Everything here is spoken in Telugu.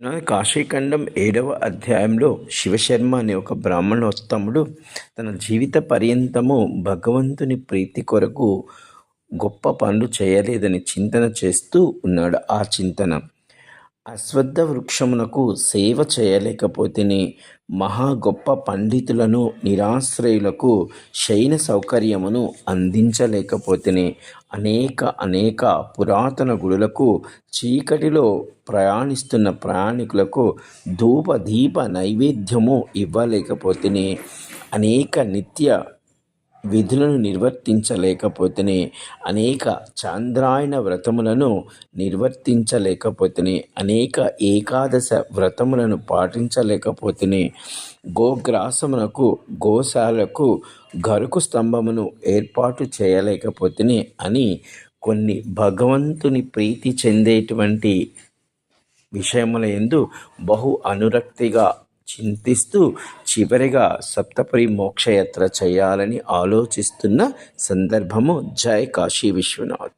నా కాశీఖండం ఏడవ అధ్యాయంలో శివశర్మ అనే ఒక బ్రాహ్మణోత్తముడు తన జీవిత పర్యంతము భగవంతుని ప్రీతి కొరకు గొప్ప పనులు చేయలేదని చింతన చేస్తూ ఉన్నాడు. ఆ చింతన అశ్వత్థ వృక్షమునకు సేవ చేయలేకపోతేనే మహా గొప్ప పండితులను నిరాశ్రయులకు శయన సౌకర్యమును అందించలేకపోతేనే అనేక అనేక పురాతన గుడులకు చీకటిలో ప్రయాణిస్తున్న ప్రయాణికులకు ధూప దీప నైవేద్యము ఇవ్వలేకపోతేనే అనేక నిత్య విధులను నిర్వర్తించలేకపోతేనే అనేక చాంద్రాయణ వ్రతములను నిర్వర్తించలేకపోతేనే అనేక ఏకాదశ వ్రతములను పాటించలేకపోతేనే గోగ్రాసమునకు గోశాలకు గరుకు స్తంభమును ఏర్పాటు చేయలేకపోతేనే అని కొన్ని భగవంతుని ప్రీతి చెందేటువంటి విషయముల ఎందు బహు అనురక్తిగా చింతిస్తూ చివరిగా సప్తపురి మోక్షయాత్ర చేయాలని ఆలోచిస్తున్న సందర్భము జై కాశీ విశ్వనాథ్.